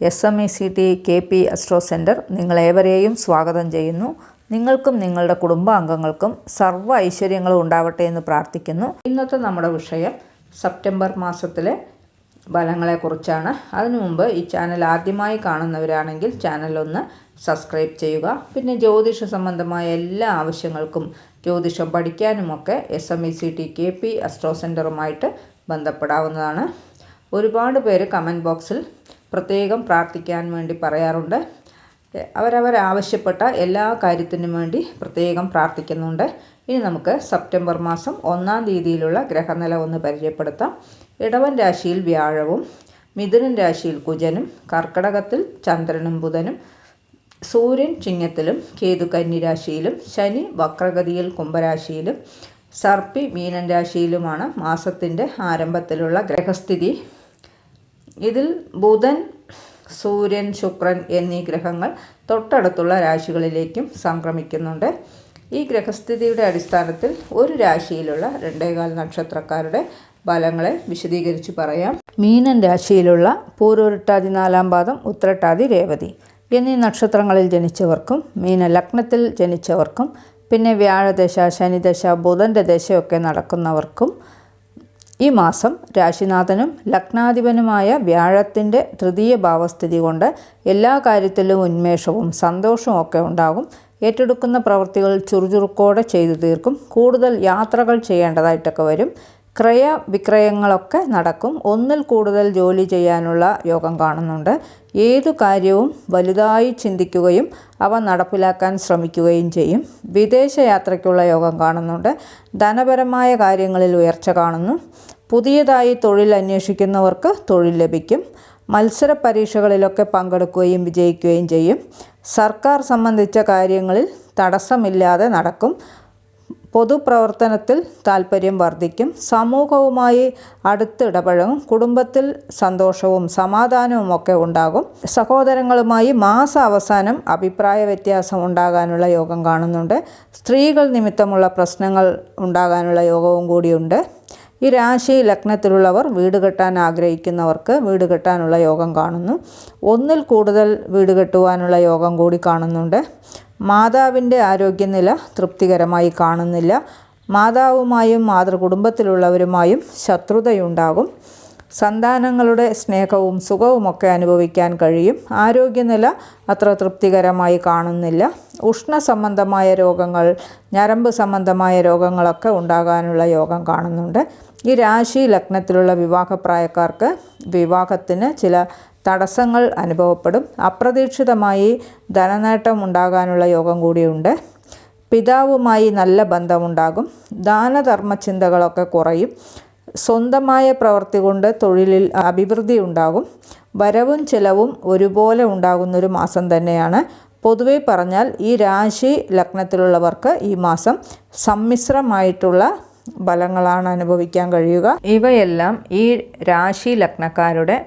S M E C T K P astro centre നിങ്ങളേവരെയും സ്വാഗതം ചെയ്യുന്നു. നിങ്ങൾക്കും നിങ്ങളുടെ കുടുംബാംഗങ്ങൾക്കും സർവ ഐശ്വര്യങ്ങളും ഉണ്ടാവട്ടെ എന്ന് പ്രാർത്ഥിക്കുന്നു. ഇന്നത്തെ നമ്മുടെ വിഷയം സെപ്റ്റംബർ മാസത്തിലെ ഫലങ്ങളെക്കുറിച്ചാണ്. അതിനു മുമ്പ് ഈ ചാനൽ ആദ്യമായി കാണുന്നവരാണെങ്കിൽ ചാനൽ ഒന്ന് സബ്സ്ക്രൈബ് ചെയ്യുക. പിന്നെ ജ്യോതിഷ സംബന്ധമായ എല്ലാ ആവശ്യങ്ങൾക്കും ജ്യോതിഷം പഠിക്കാനുമൊക്കെ S M E C T K P astro സെന്ററുമായിട്ട് ബന്ധപ്പെടാവുന്നതാണ്. ഒരുപാട് പേര് കമന്റ് ബോക്സിൽ പ്രത്യേകം പ്രാർത്ഥിക്കാൻ വേണ്ടി പറയാറുണ്ട്. അവരവരാവശ്യപ്പെട്ട എല്ലാ കാര്യത്തിനും വേണ്ടി പ്രത്യേകം പ്രാർത്ഥിക്കുന്നുണ്ട്. ഇനി നമുക്ക് സെപ്റ്റംബർ മാസം ഒന്നാം തീയതിയിലുള്ള ഗ്രഹനില ഒന്ന് പരിചയപ്പെടുത്താം. ഇടവൻ രാശിയിൽ വ്യാഴവും മിഥുനൻ രാശിയിൽ കുജനും കർക്കടകത്തിൽ ചന്ദ്രനും ബുധനും സൂര്യൻ ചിങ്ങത്തിലും കേതു കന്നി രാശിയിലും ശനി വക്രഗതിയിൽ കുംഭരാശിയിലും സർപ്പി മീനൻ രാശിയിലുമാണ് മാസത്തിന്റെ ആരംഭത്തിലുള്ള ഗ്രഹസ്ഥിതി. ഇതിൽ ബുധൻ സൂര്യൻ ശുക്രൻ എന്നീ ഗ്രഹങ്ങൾ തൊട്ടടുത്തുള്ള രാശികളിലേക്കും സംക്രമിക്കുന്നുണ്ട്. ഈ ഗ്രഹസ്ഥിതിയുടെ അടിസ്ഥാനത്തിൽ ഒരു രാശിയിലുള്ള രണ്ടേകാൽ നക്ഷത്രക്കാരുടെ ഫലങ്ങളെ വിശദീകരിച്ച് പറയാം. മീനൻ രാശിയിലുള്ള പൂരോരുട്ടാതി നാലാം പാദം ഉത്രട്ടാതി രേവതി എന്നീ നക്ഷത്രങ്ങളിൽ ജനിച്ചവർക്കും മീന ലഗ്നത്തിൽ ജനിച്ചവർക്കും പിന്നെ വ്യാഴദശ ശനിദശ ബുധന്റെ ദശയൊക്കെ നടക്കുന്നവർക്കും ഈ മാസം രാശിനാഥനും ലഗ്നാധിപനുമായ വ്യാഴത്തിന്റെ തൃതീയ ഭാവസ്ഥിതി കൊണ്ട് എല്ലാ കാര്യത്തിലും ഉന്മേഷവും സന്തോഷവും ഒക്കെ ഉണ്ടാകും. ഏറ്റെടുക്കുന്ന പ്രവൃത്തികൾ ചുറുചുറുക്കോടെ ചെയ്തു തീർക്കും. കൂടുതൽ യാത്രകൾ ചെയ്യേണ്ടതായിട്ടൊക്കെ വരും. ക്രയ വിക്രയങ്ങളൊക്കെ നടക്കും. ഒന്നിൽ കൂടുതൽ ജോലി ചെയ്യാനുള്ള യോഗം കാണുന്നുണ്ട്. ഏതു കാര്യവും വലുതായി ചിന്തിക്കുകയും അവ നടപ്പിലാക്കാൻ ശ്രമിക്കുകയും ചെയ്യും. വിദേശ യാത്രയ്ക്കുള്ള യോഗം കാണുന്നുണ്ട്. ധനപരമായ കാര്യങ്ങളിൽ ഉയർച്ച കാണുന്നു. പുതിയതായി തൊഴിൽ അന്വേഷിക്കുന്നവർക്ക് തൊഴിൽ ലഭിക്കും. മത്സര പരീക്ഷകളിലൊക്കെ പങ്കെടുക്കുകയും വിജയിക്കുകയും ചെയ്യും. സർക്കാർ സംബന്ധിച്ച കാര്യങ്ങളിൽ തടസ്സമില്ലാതെ നടക്കും. പൊതുപ്രവർത്തനത്തിൽ താല്പര്യം വർദ്ധിക്കും. സമൂഹവുമായി അടുത്തിടപഴകും കുടുംബത്തിൽ സന്തോഷവും സമാധാനവും ഒക്കെ ഉണ്ടാകും. സഹോദരങ്ങളുമായി മാസ അവസാനം അഭിപ്രായ വ്യത്യാസം ഉണ്ടാകാനുള്ള യോഗം കാണുന്നുണ്ട്. സ്ത്രീകൾ നിമിത്തമുള്ള പ്രശ്നങ്ങൾ ഉണ്ടാകാനുള്ള യോഗവും കൂടിയുണ്ട്. ഈ രാശി ലഗ്നത്തിലുള്ളവർ വീട് കെട്ടാൻ ആഗ്രഹിക്കുന്നവർക്ക് വീട് കെട്ടാനുള്ള യോഗം കാണുന്നു. ഒന്നിൽ കൂടുതൽ വീട് കെട്ടുവാനുള്ള യോഗം കൂടി കാണുന്നുണ്ട്. മാതാവിന്റെ ആരോഗ്യനില തൃപ്തികരമായി കാണുന്നില്ല. മാതാവുമായും മാതൃകുടുംബത്തിലുള്ളവരുമായും ശത്രുതയുണ്ടാകും. സന്താനങ്ങളുടെ സ്നേഹവും സുഖവുമൊക്കെ അനുഭവിക്കാൻ കഴിയും. ആരോഗ്യനില അത്ര തൃപ്തികരമായി കാണുന്നില്ല. ഉഷ്ണ സംബന്ധമായ രോഗങ്ങൾ ഞരമ്പ് സംബന്ധമായ രോഗങ്ങളൊക്കെ ഉണ്ടാകാനുള്ള യോഗം കാണുന്നുണ്ട്. ഈ രാശി ലഗ്നത്തിലുള്ള വിവാഹപ്രായക്കാർക്ക് വിവാഹത്തിന് ചില തടസ്സങ്ങൾ അനുഭവപ്പെടും. അപ്രതീക്ഷിതമായി ധനനേട്ടം ഉണ്ടാകാനുള്ള യോഗം കൂടിയുണ്ട്. പിതാവുമായി നല്ല ബന്ധമുണ്ടാകും. ദാനധർമ്മ ചിന്തകളൊക്കെ കുറയും. സ്വന്തമായ പ്രവൃത്തി കൊണ്ട് തൊഴിലിൽ അഭിവൃദ്ധി ഉണ്ടാകും. വരവും ചിലവും ഒരുപോലെ ഉണ്ടാകുന്നൊരു മാസം തന്നെയാണ്. പൊതുവെ പറഞ്ഞാൽ ഈ രാശി ലഗ്നത്തിലുള്ളവർക്ക് ഈ മാസം സമ്മിശ്രമായിട്ടുള്ള ഫലങ്ങളാണ് അനുഭവിക്കാൻ കഴിയുക. ഇവയെല്ലാം ഈ രാശി ലഗ്നക്കാരുടെ